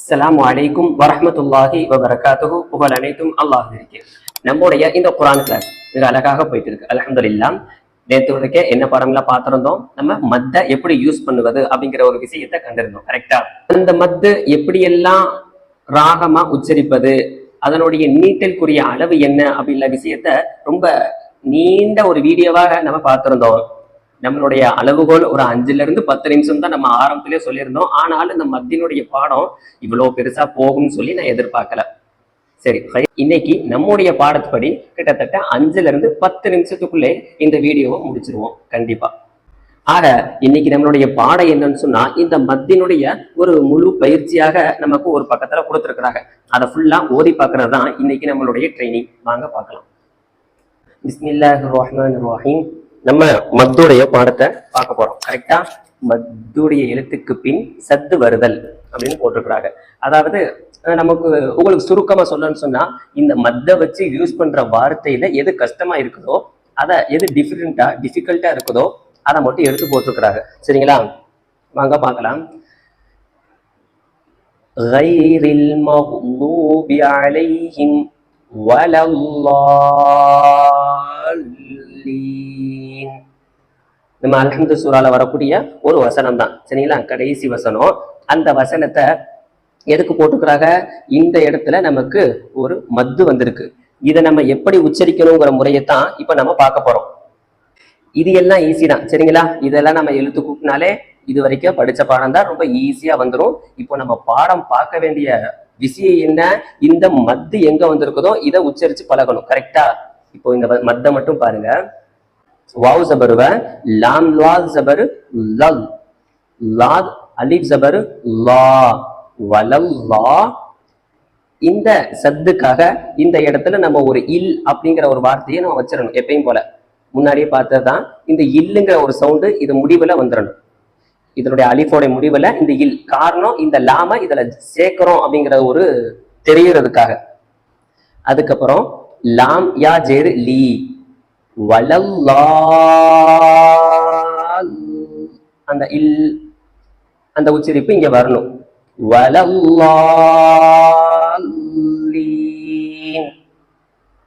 அஸ்ஸலாமு அலைக்கும் வரமத்துல்லாஹி வபரகாத்துஹு புகழ் அனைத்தும் அல்லாஹ் இருக்கேன் நம்முடைய இந்த குரான் கிளாஸ் மிக அழகாக போயிட்டு இருக்கு அல்ஹம்துலில்லாஹ் நேற்று வரைக்கும் என்ன பாடம்லாம் பார்த்துருந்தோம்? நம்ம மத்தை எப்படி யூஸ் பண்ணுவது அப்படிங்கிற ஒரு விஷயத்தை கண்டிருந்தோம். கரெக்டா அந்த மத்து எப்படியெல்லாம் ராகமா உச்சரிப்பது அதனுடைய நீட்டலுக்குரிய அளவு என்ன அப்படின்ற விஷயத்த ரொம்ப நீண்ட ஒரு வீடியோவாக நம்ம பார்த்திருந்தோம். நம்மளுடைய அளவுகோல் ஒரு அஞ்சுல இருந்து பத்து நிமிஷம் தான் நம்ம ஆரம்பத்திலே சொல்லியிருந்தோம். ஆனாலும் இந்த மத்தியினுடைய பாடம் இவ்வளவு பெருசா போகும்னு சொல்லி நான் எதிர்பார்க்கல. சரி இன்னைக்கு நம்முடைய பாடத்துப்படி கிட்டத்தட்ட அஞ்சுல இருந்து பத்து நிமிஷத்துக்குள்ளே இந்த வீடியோவை முடிச்சிருவோம். கண்டிப்பா. ஆக இன்னைக்கு நம்மளுடைய பாடம் என்னன்னு சொன்னா இந்த மத்தியினுடைய ஒரு முழு பயிற்சியாக நமக்கு ஒரு பக்கத்துல கொடுத்துருக்குறாங்க. அதை ஃபுல்லா ஓதி பார்க்கறது தான் இன்னைக்கு நம்மளுடைய ட்ரைனிங் வாங்க பார்க்கலாம். பிஸ்மில்லாஹ் ரஹ்மான் ரஹீம். நம்ம மத்துடைய பாடத்தை பார்க்க போறோம் கரெக்டா மத்துடைய எழுத்துக்கு பின் சத்து வருதல் அப்படின்னு போட்டிருக்கிறாங்க அதாவது அஹ், நமக்கு உங்களுக்கு சுருக்கமா சொல்லணும்னு சொன்னா இந்த மத்தை வச்சு யூஸ் பண்ற வார்த்தையில எது கஷ்டமா இருக்குதோ அதை எது டிஃபிகல்ட்டா டிஃபிகல்ட்டா இருக்குதோ அதை மட்டும் எடுத்து போட்டிருக்கிறாங்க சரிங்களா வாங்க பார்க்கலாம் غير المغضوب عليهم ولا الضالين நம்ம அல்ஹம்து சூறால வரக்கூடிய ஒரு வசனம் தான் சரிங்களா? கடைசி வசனம். அந்த வசனத்தை எதுக்கு போட்டுக்கிறாங்க இந்த இடத்துல நமக்கு ஒரு மத்து வந்திருக்கு. இதை நம்ம எப்படி உச்சரிக்கணுங்கிற முறையை தான் இப்ப நம்ம பார்க்க போறோம். இது எல்லாம் ஈஸி தான். சரிங்களா? இதெல்லாம் நம்ம எழுத்து கூப்பினாலே இது வரைக்கும் படிச்ச பாடம் தான். ரொம்ப ஈஸியா வந்துடும் இப்போ நம்ம பாடம் பார்க்க வேண்டிய விஷயம் என்ன? இந்த மத்து எங்க வந்திருக்குதோ இதை உச்சரிச்சு பழகணும். கரெக்டா இப்போ இந்த மத்த மட்டும் பாருங்க. வாவ் ஜபருவ லாம் லாத் ஜபரு லல். லாத் அலிப் ஜபரு லா. வலல் லா. இந்த சத்துக்காக இந்த இடத்துல நம்ம ஒரு இல் அப்படிங்கிற ஒரு வார்த்தையை நம்ம வச்சிடணும் எப்பயும் போல. முன்னாடியே பார்த்ததுதான் இந்த இல்லுங்கிற ஒரு சவுண்டு இது முடிவுல வந்துடணும் இதனுடைய அலிஃபோட முடிவுல இந்த இல். காரணம் இந்த லாம இதுல சேர்க்கிறோம் அப்படிங்கிற ஒரு தெரியறதுக்காக. அதுக்கப்புறம் லாம் யா ஜெர் லீ வலல்லால் அந்த இல் அந்த உச்சரிப்பு இங்க வரணும்.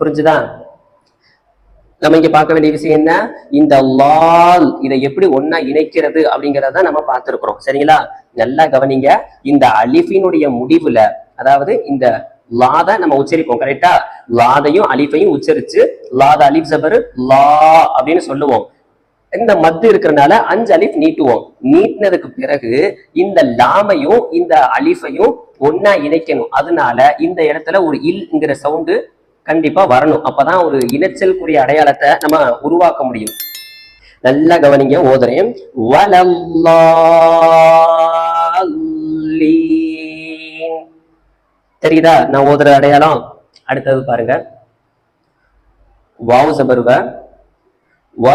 புரிஞ்சுதா? நம்ம இங்க பார்க்க வேண்டிய விஷயம் என்ன? இந்த லால் இதை எப்படி ஒன்னா இணைக்கிறது அப்படிங்கறத நம்ம பார்த்திருக்கிறோம். சரிங்களா? நல்லா கவனிங்க. இந்த அலிஃபினுடைய முடிவுல அதாவது இந்த லாத நம்ம உச்சரிப்போம் கரெக்டா லாதையும் அலிஃபையும் உச்சரிச்சு லாத அலிஃப் ஜபரு லா அப்படின்னு சொல்லுவோம். இந்த மத்து இருக்கிறனால அஞ்சு அலிஃப் நீட்டுவோம். நீட்டினதுக்கு பிறகு இந்த லாமையும் இந்த அலிஃபையும் ஒன்னா இணைக்கணும். அதனால இந்த இடத்துல ஒரு இல்ங்கிற சவுண்டு கண்டிப்பா வரணும். அப்பதான் ஒரு இணைச்சலுக்குரிய அடையாளத்தை நம்ம உருவாக்க முடியும். நல்லா கவனிங்க ஓதுறேன். வலல்லா தெரியுதா? நான் ஓதுற அடையாளம்? அடுத்தது பாருங்க. வாவு சபர் வ வ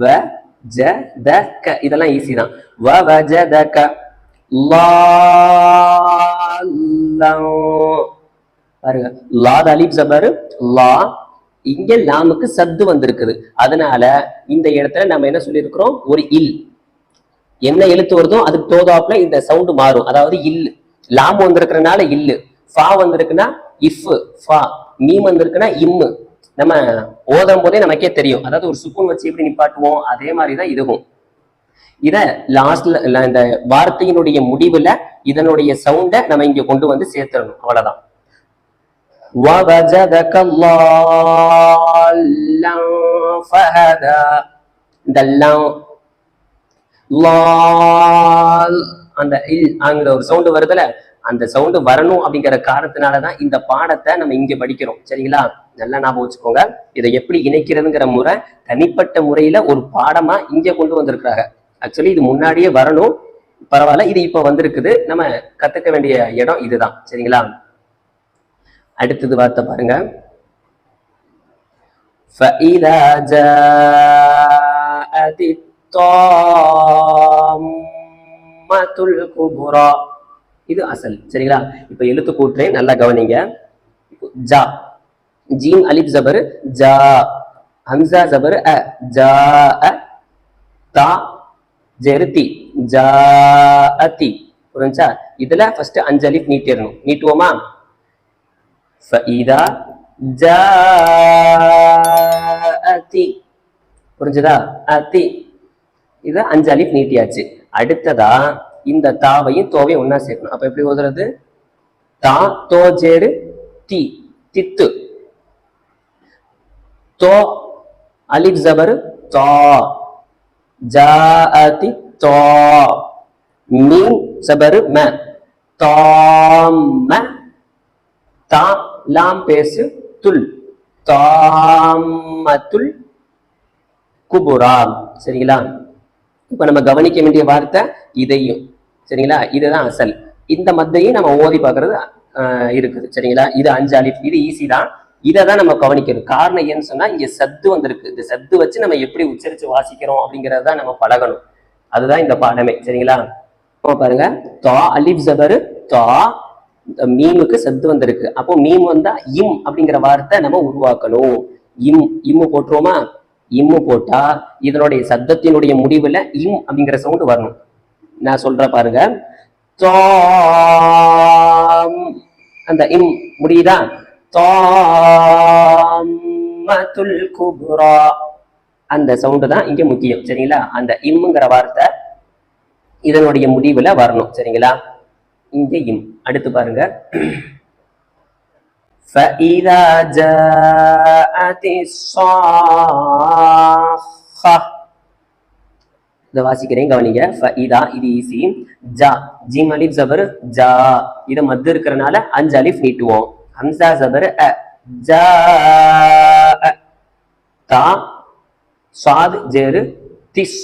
வ ஜ த க. இதெல்லாம் ஈஸி தான். வவஜதக க. லா. பாருங்க. லா அலிப் சபர் லா. இங்க லாமுக்கு சத்து வந்திருக்குது. அதனால இந்த இடத்துல நம்ம என்ன சொல்லியிருக்கிறோம்? ஒரு இல். என்ன எழுத்து வருதோ அதுக்கு தோதாப்புல இந்த சவுண்டு மாறும். அதாவது இல்லு லாம் வந்திருக்கிறனால இல்லு. ஃபா வந்திருக்குன்னா இஃப் ஃபா. மீம் வந்திருக்குன்னா இம்மு நம்ம ஓதும் போதே நமக்கே தெரியும். அதாவது ஒரு சுக்குன் வச்சு எப்படி நிப்பாட்டுவோம் அதே மாதிரிதான் இதுவும். இத லாஸ்ட்ல இந்த வார்த்தையினுடைய முடிவுல இதனுடைய சவுண்டை நம்ம இங்க கொண்டு வந்து சேர்த்துடணும். அவ்வளவுதான். இந்த லா அந்த இல் அங்கிற ஒரு சவுண்டு வருதுல அந்த சவுண்டு வரணும் அப்படிங்கிற காரணத்தினாலதான் இந்த பாடத்தை நம்ம இங்க படிக்கிறோம் சரிங்களா நல்லா ஞாபகம் வச்சுக்கோங்க இதை எப்படி இணைக்கிறதுங்கிற முறை தனிப்பட்ட முறையில ஒரு பாடமா இங்க கொண்டு வந்திருக்கிறாங்க ஆக்சுவலி இது முன்னாடியே வரணும் பரவாயில்ல இது இப்ப வந்திருக்குது நம்ம கத்துக்க வேண்டிய இடம் இதுதான் சரிங்களா அடுத்தது வார்த்தை பாருங்க فإذا جاءت الطامة நிம்மத்துல் குபுரா. இது அசல் சரிங்களா? இப்ப எழுத்து கூற்றே நல்லா கவனிங்க. ஜா. ஜீன் அலிப் ஜபர் ஜா. ஹம்சா ஜபர் அ. ஜா அ. தா. ஜெருத்தி ஜா அதி. புரிஞ்சா இதுல ஃபர்ஸ்ட் அஞ்சு அலிப் நீட்டிடணும். நீட்டுவோமா? ஃபஇதா ஜா அதி. புரிஞ்சுதா? அதி. இது அஞ்சு அலிப் நீட்டியாச்சு. அடுத்ததா இந்த தாவையும் தோவையும் ஒன்றா சேர்க்கணும். அப்ப எப்படி ஓதுறது? தா தோ ஜேரு தி தித்து. தோ அலிஃப் ஜபர் தா. ஜாஅதி தா மீம் ஜபரு ம. தாம்ம தா லாம் பேசு துல் தாமத்துல் குபுரா. சரிங்களா? இப்ப நம்ம கவனிக்க வேண்டிய வார்த்தை இதையும். சரிங்களா? இதுதான் அசல். இந்த மத்தையும் நம்ம ஓதி பார்க்கறது ஆஹ், இருக்குது. சரிங்களா? இது அஞ்சு அலிஃப் இது ஈஸி தான். இதை தான் நம்ம கவனிக்கணும் காரணம் ஏன்னு சொன்னா இங்க சத்து வந்திருக்கு. இந்த சத்து வச்சு நம்ம எப்படி உச்சரிச்சு வாசிக்கிறோம் அப்படிங்கறத தான் நம்ம பழகணும். அதுதான் இந்த பாடமே. சரிங்களா? இப்போ பாருங்க. தா அலிப் ஜபரு தா மீமுக்கு சத்து வந்திருக்கு. அப்போ மீம் வந்தா இம் அப்படிங்கிற வார்த்தை நம்ம உருவாக்கணும். இம் இம்மு போட்டுருவோமா? இம்மு போட்டா இதனுடைய சத்தத்தினுடைய முடிவுல இம் அப்படிங்கிற சவுண்டு வரணும். நான் சொல்ற பாருங்க. தாம். அந்த இம் முடியுதா? தாமத்துல் குபுரா. அந்த சவுண்டு தான் இங்க முக்கியம் சரிங்களா? அந்த இம்முங்கிற வார்த்தை இதனுடைய முடிவுல வரணும் சரிங்களா? இங்க இம். அடுத்து பாருங்க. فإذا جاءت الصاخة இதை வாசிக்கிறேன் கவனிங்க ஃபஇதா இது ஈஸி ஜா ஜிம் அலிஃப் ஜபர் ஜா இது மத்து இருக்கிறனால அஞ்சு அலிஃப் நீட்டுவோம் ஹம்சா ஜபர் அ ஜா அ. தா சாத் ஜேரு திஸ்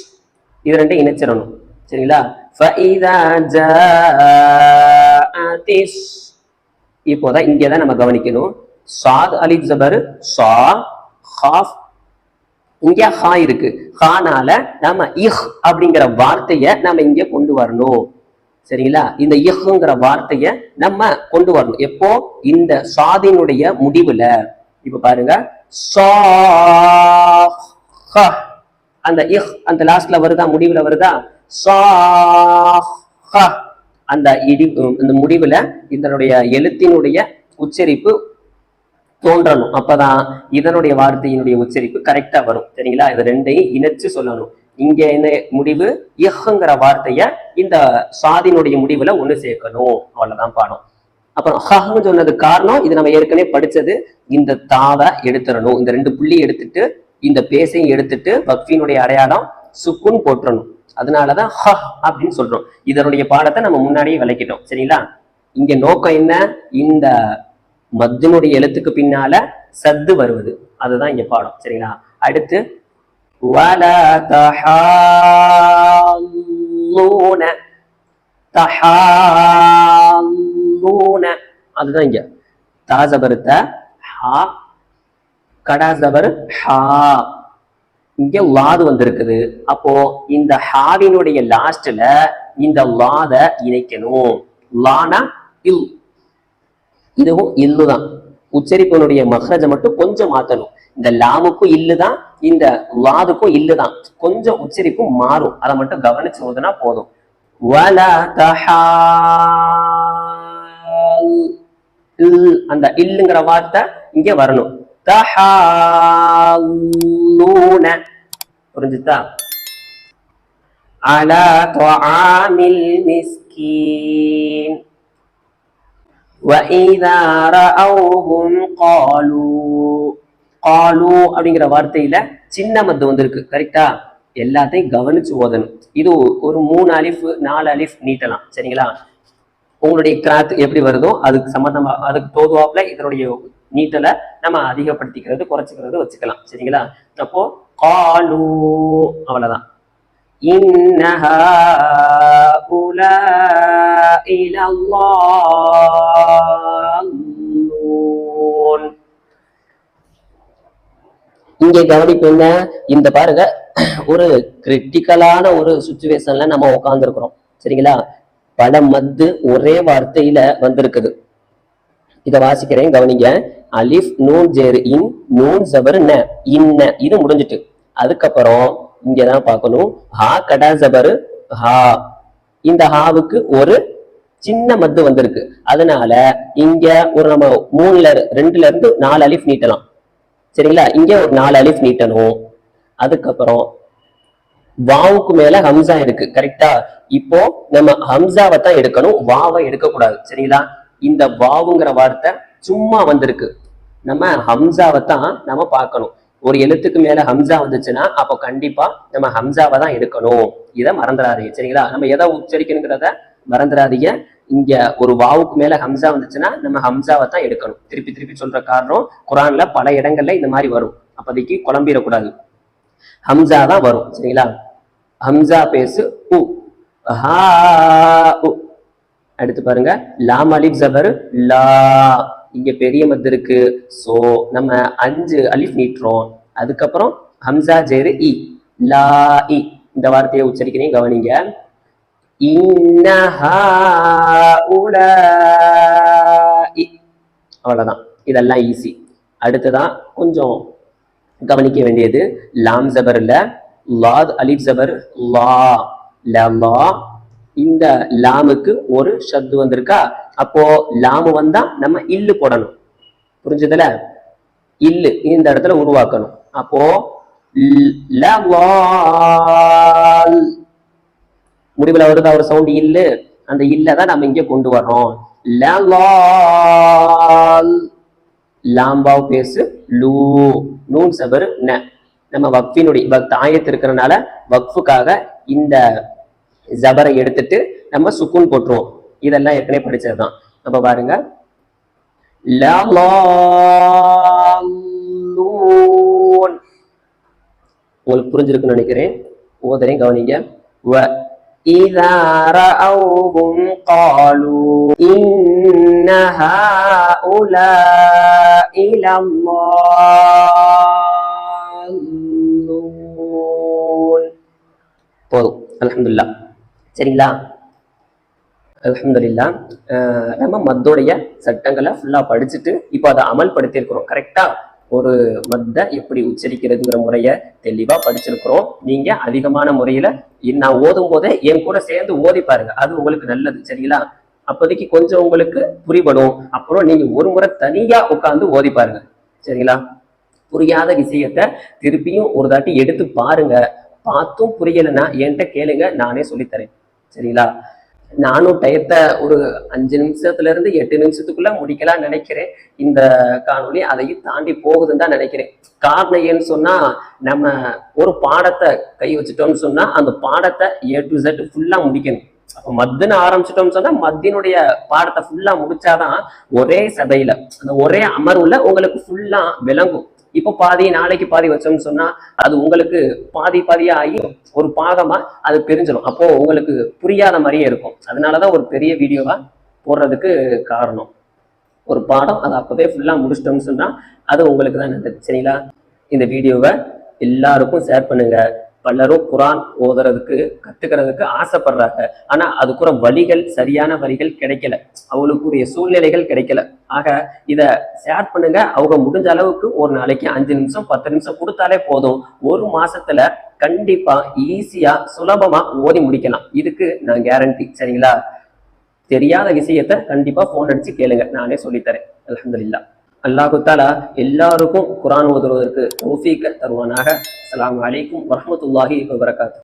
இது ரெண்டையும் இணைச்சிடணும் சரிங்களா ஃபஇதா ஜாஅத்திஸ் இப்போதான் இங்கே தான் நம்ம கவனிக்கணும். சாத் அலி ஜபர் சா ஹாஃப். இங்கே ஹா இருக்கு. ஹானால நம்ம இஹ் அப்படிங்கிற வார்த்தையை நம்ம இங்கே கொண்டு வரணும். சரிங்களா? இந்த இஹ்ங்கிற வார்த்தையை நம்ம கொண்டு வரணும். எப்போ? இந்த சாதினுடைய முடிவுல. இப்ப பாருங்க. சா அந்த இஹ் அந்த லாஸ்ட்ல வருதா? முடிவுல வருதா? சா அந்த இடி அந்த முடிவில் இதனுடைய எழுத்தினுடைய உச்சரிப்பு தோன்றணும். அப்பதான் இதனுடைய வார்த்தையினுடைய உச்சரிப்பு கரெக்டா வரும். சரிங்களா? இது ரெண்டையும் இணைச்சு சொல்லணும். இங்க என்ன முடிவு? இஹ்ங்கிற வார்த்தைய இந்த சாதினுடைய முடிவுல ஒண்ணு சேர்க்கணும். அவ்வளவுதான் பாடம். அப்புறம் ஹஹ்னு சொன்னது காரணம் இது நம்ம ஏற்கனவே படிச்சது இந்த தாவை எடுத்துடணும். இந்த ரெண்டு புள்ளி எடுத்துட்டு இந்த பேசையும் எடுத்துட்டு வக்ஃபினுடைய அடையாளம் சுக்குன் போட்டுறணும் அதனாலதான் ஹ அப்படின்னு சொல்றோம். இதனுடைய பாடத்தை நம்ம முன்னாடியே விளக்கிட்டோம். சரிங்களா? இங்க நோக்கம் என்ன? இந்த மத்தினுடைய எழுத்துக்கு பின்னால சத்து வருவது. அதுதான் இங்க பாடம். சரிங்களா? அடுத்து வல தஹா தஹா அதுதான் இங்க. தாசபருத்த ஹா கடாசபர் ஹா. இங்க லாது வந்திருக்குது. அப்போ இந்த ஹாவினுடைய லாஸ்ட்ல இந்த லாத இணைக்கணும். லானா இல். இதுவும் இல்லுதான் உச்சரிப்பனுடைய மஹ்ரஜ மட்டும் கொஞ்சம் மாத்தணும். இந்த லாமுக்கும் இல்லுதான் இந்த லாதுக்கும் இல்லுதான் கொஞ்சம் உச்சரிப்பும் மாறும். அதை மட்டும் கவனிச்சு ஓதுனா போதும் அந்த இல்லுங்கிற வார்த்தை இங்க வரணும். தஹாலூன புரிஞ்சுதா அலா துஆமில் மிஸ்கீன் وَإِذَا رَأَوْهُمْ قَالُوا قَالُوا அப்படிங்கிற வார்த்தையில சின்ன மத்து வந்திருக்கு கரெக்டா எல்லாத்தையும் கவனிச்சு ஓதணும் இது ஒரு மூணு அலிஃப் நாலு அலிஃப் நீட்டலாம் சரிங்களா உங்களுடைய கிராத் எப்படி வருதோ அதுக்கு சம்மந்தமா அதுக்கு தோதுவாப்புல இதனுடைய நீட்டில் நம்ம அதிகப்படுத்திக்கிறது குறைச்சிக்கிறது வச்சுக்கலாம். சரிங்களா? அப்போ காலு அவ்வளோதான் இன்னஹா உலா இங்கே கவனிப்பீங்க இந்த பாருங்க ஒரு கிரிட்டிக்கலான ஒரு சுச்சுவேஷன்ல நம்ம உட்காந்துருக்குறோம் சரிங்களா? பல மந்து ஒரே வார்த்தையில வந்திருக்குது. இதை வாசிக்கிறேன் கவனிங்க. அலிஃப் நூன் ஜேரு இன் நூன் ஜபர் ந இன்ன இது முடிஞ்சிட்டு. அதுக்கப்புறம் இங்கதான் பார்க்கணும். ஹா கடா ஜபரு ஹா. இந்த ஹாவுக்கு ஒரு சின்ன மத்து வந்திருக்கு. அதனால இங்க ஒரு நம்ம மூணுல ரெண்டுல இருந்து நாலு அலிஃப் நீட்டலாம். சரிங்களா? இங்க ஒரு நாலு அலிஃப் நீட்டணும். அதுக்கப்புறம் வாவுக்கு மேல ஹம்சா இருக்கு. கரெக்டா? இப்போ நம்ம ஹம்சாவை தான் எடுக்கணும். வாவை எடுக்க கூடாது சரிங்களா? இந்த வாவுங்கிற வார்த்தை சும்மா வந்திருக்கு. நம்ம ஹம்சாவை தான் நம்ம பார்க்கணும். ஒரு எழுத்துக்கு மேல ஹம்சா வந்துச்சுன்னா அப்போ கண்டிப்பா நம்ம ஹம்சாவை தான் எடுக்கணும். இதை மறந்துடாதீங்க சரிங்களா? நம்ம எதை உச்சரிக்கணுங்கிறத மறந்துடாதீங்க. இங்க ஒரு வாவுக்கு மேல ஹம்சா வந்துச்சுன்னா நம்ம ஹம்சாவை தான் எடுக்கணும். திருப்பி திருப்பி சொல்ற காரணம் குரான்ல பல இடங்கள்ல இந்த மாதிரி வரும். அப்போதைக்கு குழம்பிடக்கூடாது. ஹம்சா தான் வரும் சரிங்களா? ஹம்சா பேசு உ ஹா உ. அடுத்து பாருங்க லாம் அலிப் ஜபர் லா இங்க பெரிய மத்து இருக்கு. சோ நம்ம அஞ்சு அலிஃப் நீட்டுறோம். அதுக்கப்புறம் ஹம்சா ஜெரு இ. லா இ. இந்த வார்த்தையை உச்சரிக்கிறீங்க கவனிங்க. அவ்வளவுதான். இதெல்லாம் ஈஸி அடுத்ததான் கொஞ்சம் கவனிக்க வேண்டியது லாம் ஜபர்ல லாத் அலிப் ஜபர் லா லா இந்த லாமுக்கு ஒரு ஷத்து வந்திருக்கா? அப்போ லாமு வந்தா நம்ம இல்லு போடணும். புரிஞ்சதுல? இல்லு இந்த இடத்துல உருவாக்கணும். அப்போ முடிவுல வருதா? ஒரு சவுண்ட் இல்லு. அந்த இல்ல தான் நம்ம இங்க கொண்டு வர்றோம். லாம்பாவ் பேசு லூ. நூன் சபர் ந. நம்ம வக்ஃபினுடைய வக்த் ஆயத்து இருக்கிறனால வக்ஃபுக்காக இந்த ஜபரை எடுத்துட்டு நம்ம சுக்குன் போட்டுருவோம் இதெல்லாம் ஏற்கனவே படிச்சதுதான் அப்ப பாருங்க லலாலூன். உங்களுக்கு புரிஞ்சிருக்குன்னு நினைக்கிறேன் ஓதரையும் கவனிங்க வ إذا رأوهم قالوا إن هؤلاء لضالون போதும் அல்ஹம்துலில்லாஹ் சரிங்களா? அலமதுல்லா நம்ம மத்தோடைய சட்டங்களை ஃபுல்லா படிச்சுட்டு இப்போ அதை அமல்படுத்தியிருக்கிறோம். கரெக்டா ஒரு மத்தை எப்படி உச்சரிக்கிறதுங்கிற முறையை தெளிவா படிச்சிருக்கிறோம். நீங்க அதிகமான முறையில நான் ஓதும் போதே என் கூட சேர்ந்து ஓதி பாருங்க. அது உங்களுக்கு நல்லது. சரிங்களா? அப்போதைக்கு கொஞ்சம் உங்களுக்கு புரிபடும். அப்புறம் நீங்க ஒரு முறை தனியா உட்காந்து ஓதி பாருங்க. சரிங்களா? புரியாத விஷயத்தை திருப்பியும் ஒரு தாட்டி எடுத்து பாருங்க. பார்த்தும் புரியலைன்னா என்கிட்ட கேளுங்க. நானே சொல்லித்தரேன். சரிங்களா? நானும் டயத்தை ஒரு அஞ்சு நிமிஷத்துல இருந்து எட்டு நிமிஷத்துக்குள்ள முடிக்கலாம்னு நினைக்கிறேன். இந்த காணொளி அதையும் தாண்டி போகுதுன்னு தான் நினைக்கிறேன். காரணம் ஏன்னு சொன்னா நம்ம ஒரு பாடத்தை கை வச்சுட்டோம்னு சொன்னா அந்த பாடத்தை ஏ டு செட் ஃபுல்லா முடிக்கணும். அப்போ மத்துன்னு ஆரம்பிச்சிட்டோம்னு சொன்னா மத்தினுடைய பாடத்தை ஃபுல்லா முடிச்சாதான் ஒரே சதையில அந்த ஒரே அமர்வுல உங்களுக்கு ஃபுல்லா விளங்கும். இப்போ பாதி நாளைக்கு பாதி வச்சோம்னு சொன்னா அது உங்களுக்கு பாதி பாதியா ஆகி ஒரு பாகமா அது பிரிஞ்சிடும் அப்போ உங்களுக்கு புரியாத மாதிரியே இருக்கும். அதனாலதான் ஒரு பெரிய வீடியோவா போடுறதுக்கு காரணம். ஒரு பாடம் அதை அப்பவே ஃபுல்லா முடிச்சிட்டோம்னு சொன்னா அது உங்களுக்கு தான் நல்லது சரிங்களா இந்த வீடியோவை எல்லாருக்கும் ஷேர் பண்ணுங்க. பலரும் குரான் ஓதுறதுக்கு கத்துக்கிறதுக்கு ஆசைப்படுறாங்க. ஆனா அதுக்குற வழிகள் சரியான வழிகள் கிடைக்கல. அவங்களுக்குரிய சூழ்நிலைகள் கிடைக்கல. ஆக இத ஷேர் பண்ணுங்க. அவங்க முடிஞ்ச அளவுக்கு ஒரு நாளைக்கு அஞ்சு நிமிஷம் பத்து நிமிஷம் கொடுத்தாலே போதும். ஒரு மாசத்துல கண்டிப்பா ஈஸியா சுலபமா ஓதி முடிக்கலாம். இதுக்கு நான் கேரண்டி சரிங்களா? தெரியாத விஷயத்த கண்டிப்பா போன் அடிச்சு கேளுங்க. நானே சொல்லித்தரேன். அலமதுல்லா அல்லாஹு தாலா எல்லாருக்கும் குரான் ஓதுவதற்கு தௌஃபீக்க தருவானாக. அலாம் அலைக்கும் வரமத்துல்லாஹி வரகாத்து